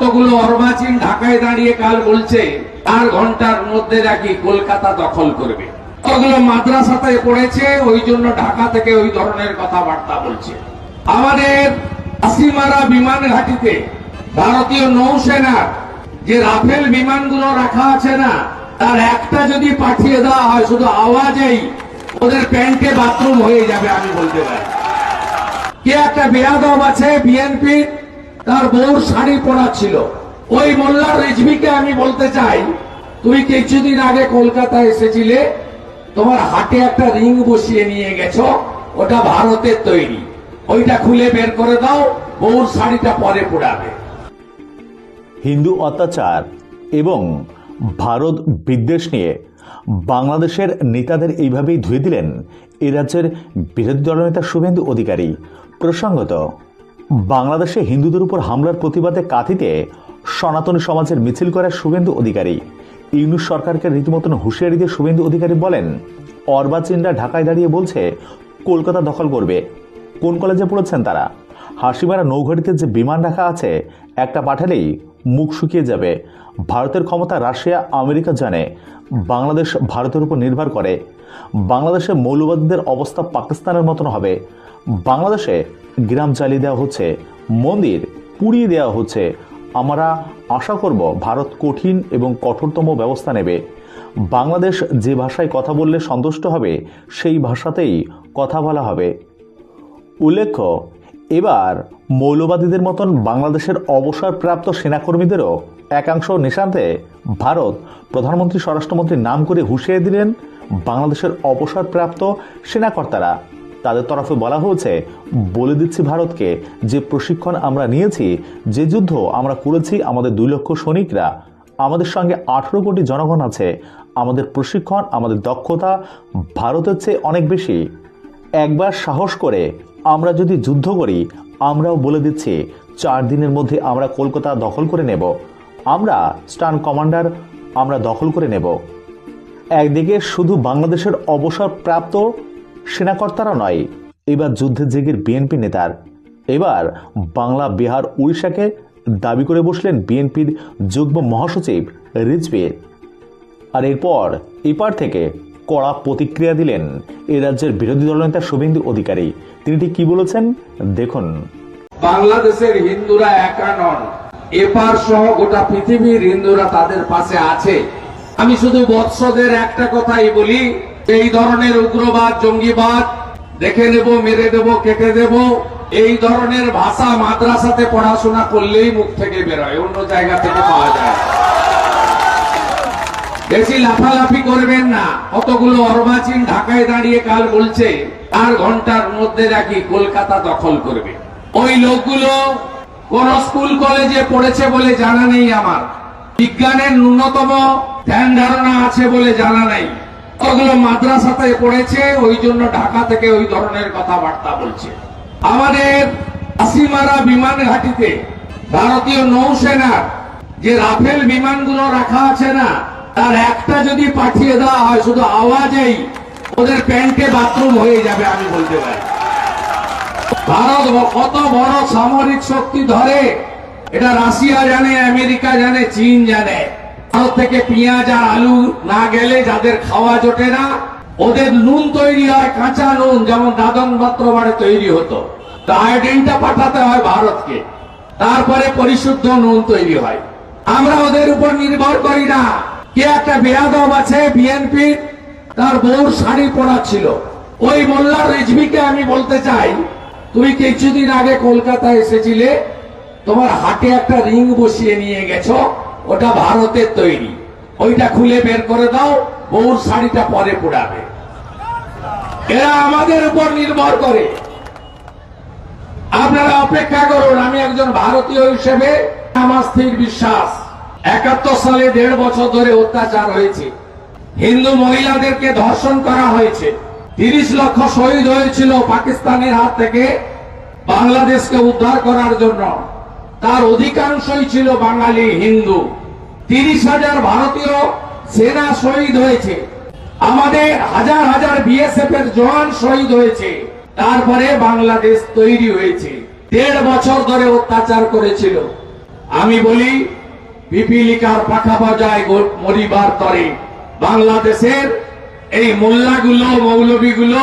কতগুলো অর্বাচীন ঢাকায় দাঁড়িয়ে কাল বলছে, চার ঘণ্টার মধ্যে নাকি কলকাতা দখল করবে। কতগুলো মাদ্রাসাতে পড়েছে, ওই জন্য ঢাকা থেকে ওই ধরনের কথাবার্তা বলছে। আমাদের আসিমারা বিমান ঘাটিতে ভারতীয় নৌসেনার যে রাফেল বিমানগুলো রাখা আছে না, তার একটা যদি পাঠিয়ে দেওয়া হয়, শুধু আওয়াজেই ওদের প্যান্টে বাথরুম হয়ে যাবে, আমি বলতে পারি। কে একটা বেয়াদব আছে বিএনপি তার বউর শাড়ি পরা ছিল। ওই মোল্লা রিজভিকে আমি বলতে চাই তুমি কিছুদিন আগে কলকাতায় এসেছিলে, তোমার হাটে একটা রিং বসিয়ে নিয়ে গেছো, ওটা ভারতের তৈরি। ওইটা খুলে বের করে দাও, বউর শাড়িটা পরে পড়াবে। হিন্দু অত্যাচার এবং ভারত বিদ্বেষ নিয়ে বাংলাদেশের নেতাদের এইভাবেই ধুয়ে দিলেন এ রাজ্যের বিরোধী দলনেতা শুভেন্দু অধিকারী। প্রসঙ্গত বাংলাদেশে হিন্দুদের উপর হামলার প্রতিবাদে কাঁথিতে সনাতনী সমাজের মিছিল করার শুভেন্দু অধিকারী। ইউনুস সরকারকে রীতিমতন হুঁশিয়ারি দিয়ে শুভেন্দু অধিকারী বলেন অর্বাচীনরা ঢাকায় দাঁড়িয়ে বলছে, কলকাতা দখল করবে। কোন কলেজে পড়েছেন তারা? হাসিমারা নৌঘাটিতে যে বিমান রাখা আছে, একটা পাঠালেই মুখ শুকিয়ে যাবে। ভারতের ক্ষমতা রাশিয়া, আমেরিকা জানে। বাংলাদেশ ভারতের উপর নির্ভর করে। বাংলাদেশে মৌলবাদীদের অবস্থা পাকিস্তানের মতন হবে। বাংলাদেশে গ্রাম জ্বালিয়ে দেওয়া হচ্ছে, মন্দির পুড়িয়ে দেওয়া হচ্ছে। আমরা আশা করব ভারত কঠিন এবং কঠোরতম ব্যবস্থা নেবে। বাংলাদেশ যে ভাষায় কথা বললে সন্তুষ্ট হবে, সেই ভাষাতেই কথা বলা হবে। উল্লেখ্য, এবার মৌলবাদীদের মতন বাংলাদেশের অবসরপ্রাপ্ত সেনাকর্মীদেরও একাংশ নিশান্তে ভারত প্রধানমন্ত্রী স্বরাষ্ট্রমন্ত্রীর নাম করে হুঁশিয়ে দিলেন। বাংলাদেশের অবসরপ্রাপ্ত সেনাকর্তারা, তাদের তরফে বলা হয়েছে, বলে দিচ্ছি ভারতকে যে প্রশিক্ষণ আমরা নিয়েছি, যে যুদ্ধ আমরা করেছি আমাদের দুই লক্ষ সৈনিকরা, আমাদের সঙ্গে আঠেরো কোটি জনগণ আছে, আমাদের প্রশিক্ষণ, আমাদের দক্ষতা ভারতের চেয়ে অনেক বেশি। একবার সাহস করে আমরা যদি যুদ্ধ করি, আমরাও বলে দিচ্ছি, চার দিনের মধ্যে আমরা কলকাতা দখল করে নেব। আমরা স্টান কমান্ডার আমরা দখল করে নেব। একদিকে শুধু বাংলাদেশের অবসরপ্রাপ্ত সেনাকর্তারা নয়, এবার যুদ্ধের জেগের বিএনপি নেতার। এবার বাংলা, বিহার, উড়িষ্যাকে দাবি করে বসলেন বিএনপির যুগ্ম মহাসচিব রিজভীর আর এরপর এপার থেকে কড়া প্রতিক্রিয়া দিলেন এ রাজ্যের বিরোধী দলনেতা শুভেন্দু অধিকারী। তিনি ঠিক কি বলেছেন? দেখুন। বাংলাদেশের হিন্দুরা একা নন। এপার সহ গোটা পৃথিবীর হিন্দুরা তাদের পাশে আছে। আমি শুধু বৎসদের একটা কথাই বলি, এই ধরনের উগ্রবাদ, জঙ্গিবাদ দেখে নেব, মেরে দেব, কেটে দেব। এই ধরনের ভাষা মাদ্রাসাতে পড়াশোনা করলেই মুখ থেকে বেরোয়, অন্য জায়গা থেকে পাওয়া যায় বেশি লাফালাফি করবেন না, কতগুলো অর্বাচীন ঢাকায় দাঁড়িয়ে কাল বলছে চার ঘণ্টার মধ্যে নাকি কলকাতা দখল করবে। ওই লোকগুলো কোন স্কুল কলেজে পড়েছে বলে জানা নেই আমার। বিজ্ঞানের ন্যূনতম ধ্যান ধারণা আছে বলে জানা নেই। কতগুলো মাদ্রাসাতে পড়েছে, ওই জন্য ঢাকা থেকে ওই ধরনের কথাবার্তা বলছে। আমাদের আসিমারা বিমান ঘাটিতে ভারতীয় নৌসেনার যে রাফেল বিমানগুলো রাখা আছে না, তার একটা যদি পাঠিয়ে দেওয়া হয়, শুধু আওয়াজেই ওদের প্যান্টে বাথরুম হয়ে যাবে, আমি বলতে পারি। ভারত কত বড় সামরিক শক্তি ধরে? এটা রাশিয়া জানে, আমেরিকা জানে, চীন জানে। ভারত থেকে পেঁয়াজ আর আলু না গেলে যাদের খাওয়া জোটে না, ওদের নুন তৈরি হয়, কাঁচা নুন, যেমন দাদন পাত্র বাড়ে তৈরি হতো। তো আয়োডিনটা পাঠাতে হয় ভারতকে। তারপরে পরিশুদ্ধ নুন তৈরি হয়। আমরা ওদের উপর নির্ভর করি না। কে একটা বেয়াদব আছে বিএনপি তার বউর শাড়ি পরা ছিল। ওই মোল্লা রিজভিকে আমি বলতে চাই তুমি কিছুদিন আগে কলকাতায় এসেছিলে, তোমার হাটে একটা রিং বসিয়ে নিয়ে গেছো, ওটা ভারতের তৈরি। ওইটা খুলে বের করে দাও, বউর শাড়িটা পরে পড়াবে। এরা আমাদের উপর নির্ভর করে। আপনারা অপেক্ষা করুন, আমি একজন ভারতীয় হিসেবে আমার স্থির বিশ্বাস। একাত্তর সালে দেড় বছর ধরে অত্যাচার হয়েছে। হিন্দু মহিলাদেরকে ধর্ষণ করা হয়েছে। তিরিশ লক্ষ শহীদ হয়েছিল পাকিস্তানের হাত থেকে। বাংলাদেশকে উদ্ধার করার জন্য তার অধিকাংশই ছিল বাঙালি হিন্দু। তিরিশ হাজার ভারতীয় সেনা শহীদ হয়েছে। আমাদের হাজার হাজার বিএসএফ এর জওয়ান শহীদ হয়েছে। তারপরে বাংলাদেশ তৈরি হয়েছে। দেড় বছর ধরে অত্যাচার করেছিল। আমি বলি পিপিলিকার পাখা বাজায় মরিবার তরে। বাংলাদেশের এই মোল্লাগুলো মৌলবীগুলো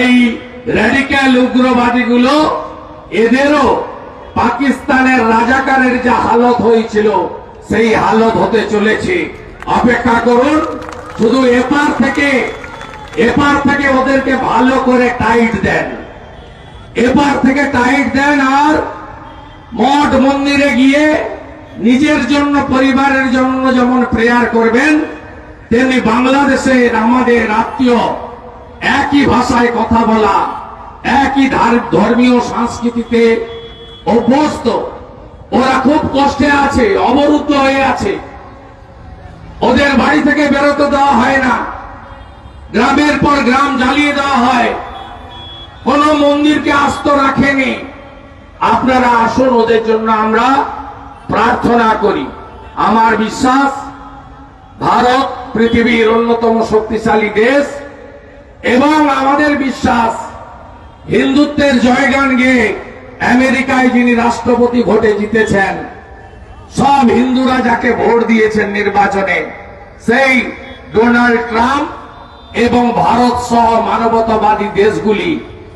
এই র্যাডিক্যাল উগ্রবাদীগুলো এদেরও পাকিস্তানের রাজাকারের যা হালত হয়েছিল, সেই হালত হতে চলেছে। অপেক্ষা করুন, শুধু এপার থেকে এপার থেকে ওদেরকে ভালো করে টাইট দেন। এপার থেকে টাইট দেন আর মঠ মন্দিরে গিয়ে নিজের জন্য, পরিবারের জন্য যেমন প্রেয়ার করবেন, তেমনি বাংলাদেশের আমাদের আত্মীয় একই ভাষায় কথা বলা, একই ধার- ধর্মীয় সংস্কৃতিতে অভ্যস্ত। ওরা খুব কষ্টে আছে, অবরুদ্ধ হয়ে আছে। ওদের বাড়ি থেকে বেরোতে দেওয়া হয় না। গ্রামের পর গ্রাম জ্বালিয়ে দেওয়া হয়। কোন মন্দিরকে আস্ত রাখেনি। আপনারা আসুন, ওদের জন্য আমরা প্রার্থনা করি। আমার বিশ্বাস, ভারত পৃথিবীর অন্যতম শক্তিশালী দেশ। এবং আমাদের বিশ্বাস, হিন্দুত্বের জয়গান গেয়ে আমেরিকায় যিনি রাষ্ট্রপতি ভোটে জিতেছেন, সব হিন্দুরা যাকে ভোট দিয়েছেন নির্বাচনে, সেই ডোনাল্ড ট্রাম্প এবং ভারত সহ মানবতাবাদী দেশগুলি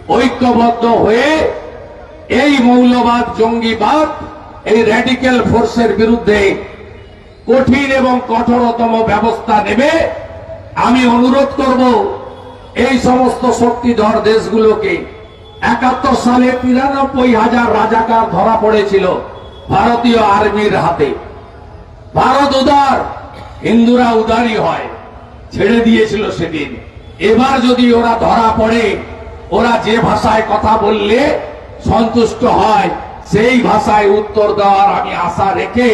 ঐক্যবদ্ধ হয়ে এই মৌলবাদ, জঙ্গিবাদ, এই র্যাডিক্যাল ফোর্সের বিরুদ্ধে কঠিন এবং কঠোরতম ব্যবস্থা নেবে। আমি অনুরোধ করব এই সমস্ত শক্তিধর দেশগুলোকে একাত্তর সালে তিরানব্বই হাজার রাজাকার ধরা পড়েছিল ভারতীয় আর্মির হাতে। ভারত উদার, হিন্দুরা উদারই হয়, ছেড়ে দিয়েছিল সেদিন। এবার যদি ওরা ধরা পড়ে, ওরা যে ভাষায় কথা বললে সন্তুষ্ট হয়, সেই ভাষায় উত্তর দেওয়ার আমি আশা রেখে